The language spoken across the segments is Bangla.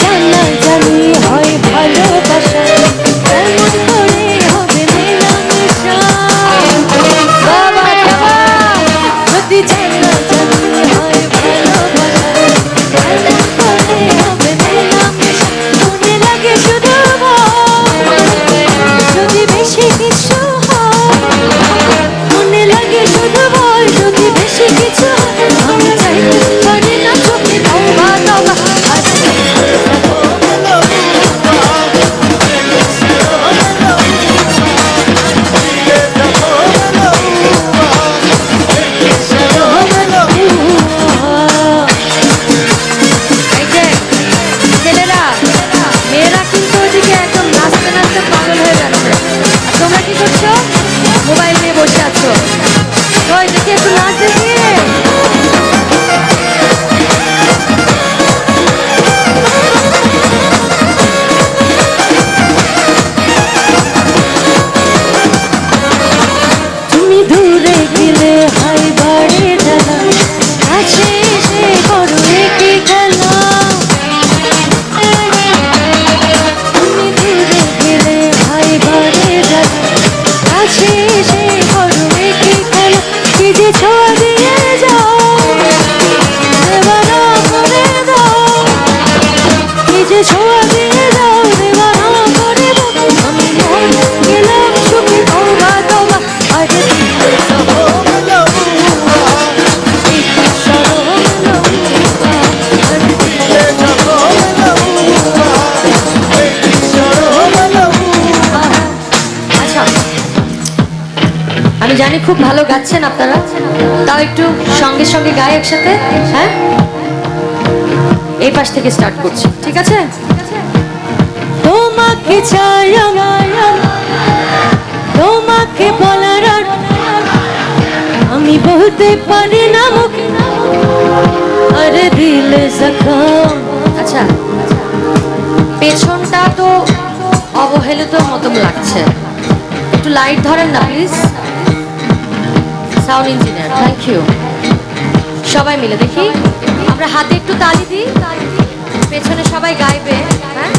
জানা জানি আচ্ছা। আমি জানি খুব ভালো গাচ্ছেন আপনারা। তাও একটু সঙ্গে সঙ্গে গায়ে একসাথে হ্যাঁ? এই পাশ থেকে স্টার্ট করছি। ঠিক আছে? তোমাকে চাই তোমাকে বলার আমি বলতে পারি না মুখে। আরে দিল জখম আচ্ছা পেছনটা তো অবহেলিত মতন লাগছে। একটু লাইট ধরেন না please sound engineer thank you সবাই মিলে দেখি। আমরা হাতে একটু তালি দিই। পেছনে সবাই গাইবে। হ্যাঁ?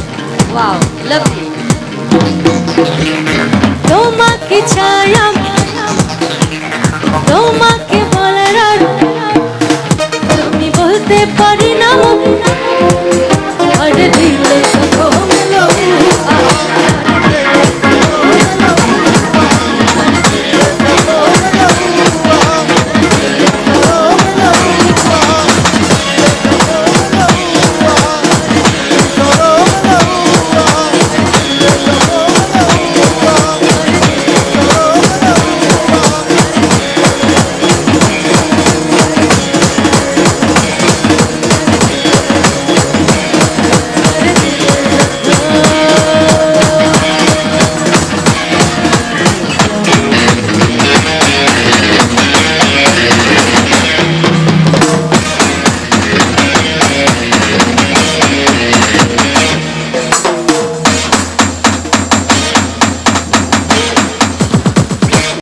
ওয়াও লাভলি তোমাকে ছায়া